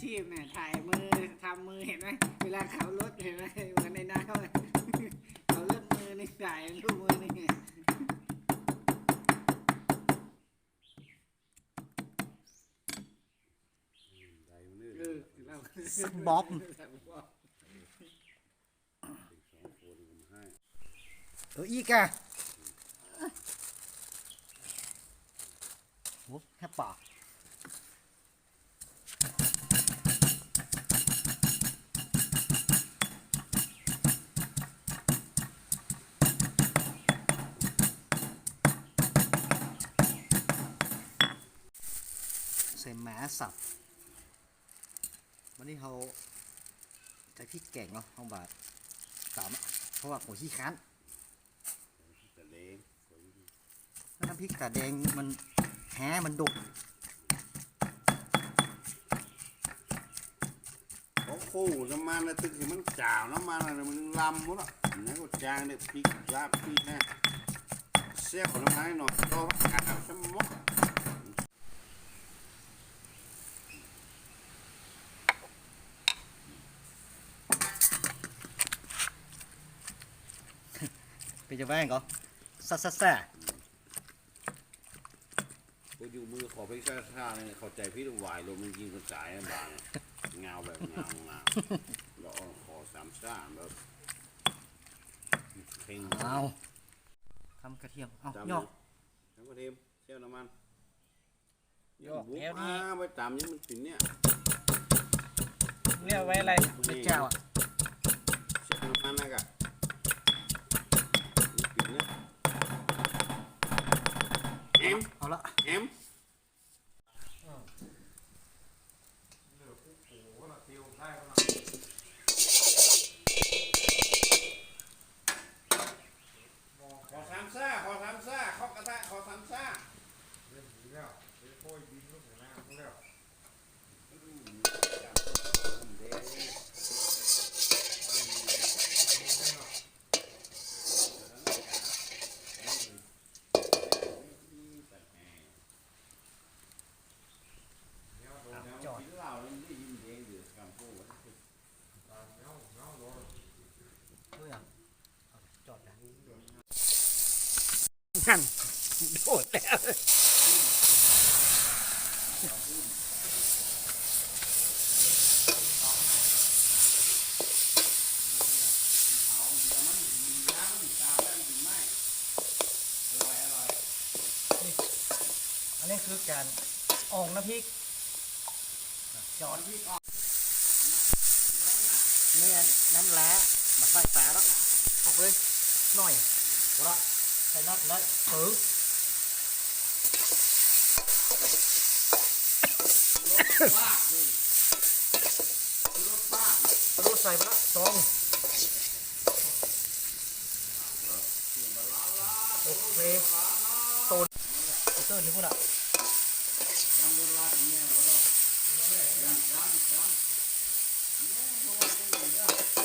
ชีพเนี่ยถ่ายมือทำมือเห็นไหมเวลาขับรถเห็นไหมเหมือนในน้ำอะเขารถมือนี่ถ่ายรูปมือนี่ไงใจมันนื่นเออเราสบอมเอออีกอะโอ้แค่ปาก ใส่หมาสับวันนี้เขาใส่พริกแกงเนาะห้องบาทสามอะเพราะว่าผมขี้ค้านแต่เล้งน้ำพริกกาแดงมันแหมันดุเขาคู่น้ำมันนะตึกที่มันจ่าวน้ำมันอะไรมันลำหมดอะนี่ก็จางเนี่ยพริกลาบพริกนะเสียของน้ำมันหน่อยก็ขาดสมอง เป็นจะแว่งก็ซ่าซ่าซ่ากูอยู่มือขอพริกชาชาเนี่ยเข้าใจพี่ต้องวายลมมันยิงกระจายบางเงาแบบเงาเงาแล้วขอสามซ่าแบบเพ่งเอาทำกระเทียม เอาจำยอกแล้วก็เทียมเชี่ยวน้ำมันยอกแล้วนี่อ่าไปตามนี้มันถึงเนี่ยเนี่ยไว้อะไรไม่แจ้วอะ เชี่ยวน้ำมันนะกะถึงเนี่ยเอ็ม เอาละ เอ็ม ขอสามซ่า ขอสามซ่าเข้ากระทะขอสามซ่า จอด กินเหล้าแล้วมันได้ยินเพลงอยู่คำพูด ด้วยอะเอาจอดนะ นั่น โดดแล้วอันนี้คือการอองน้ำพริกจอดพริกออกเนี่อันน้ำแล้มาใส่แปะแล้วออกเลยหน่อยหัวละใส่น็อตเลยปื้อ ระดูกใส่ไปละสองโอเคโตนเตอร์นี่พูดอะแม่ถือส้ม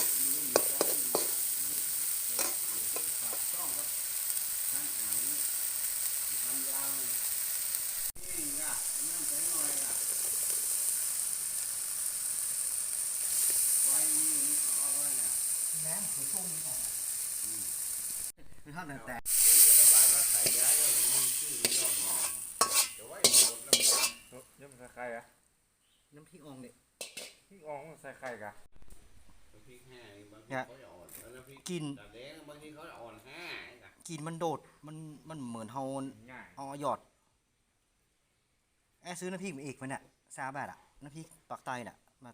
นี่ออกไม่ท่าแต่แต่ยังใส่ไข่อะน้ำพริกอ่องเนี่ยพี่อองใส่ไข่กะพริกแห้งบางทีเขาจะอ่อนแล้วพริกกินตัดแดงบางทีเขาจะอ่อนแห้งกินมันโดด มันมันเหมือนเฮาง่ายเอาหยอดแอซื้อน้ำพริกมาอีกมันเนี่ยซาบาทอะน้ำพริกปักใต้น่ะ มา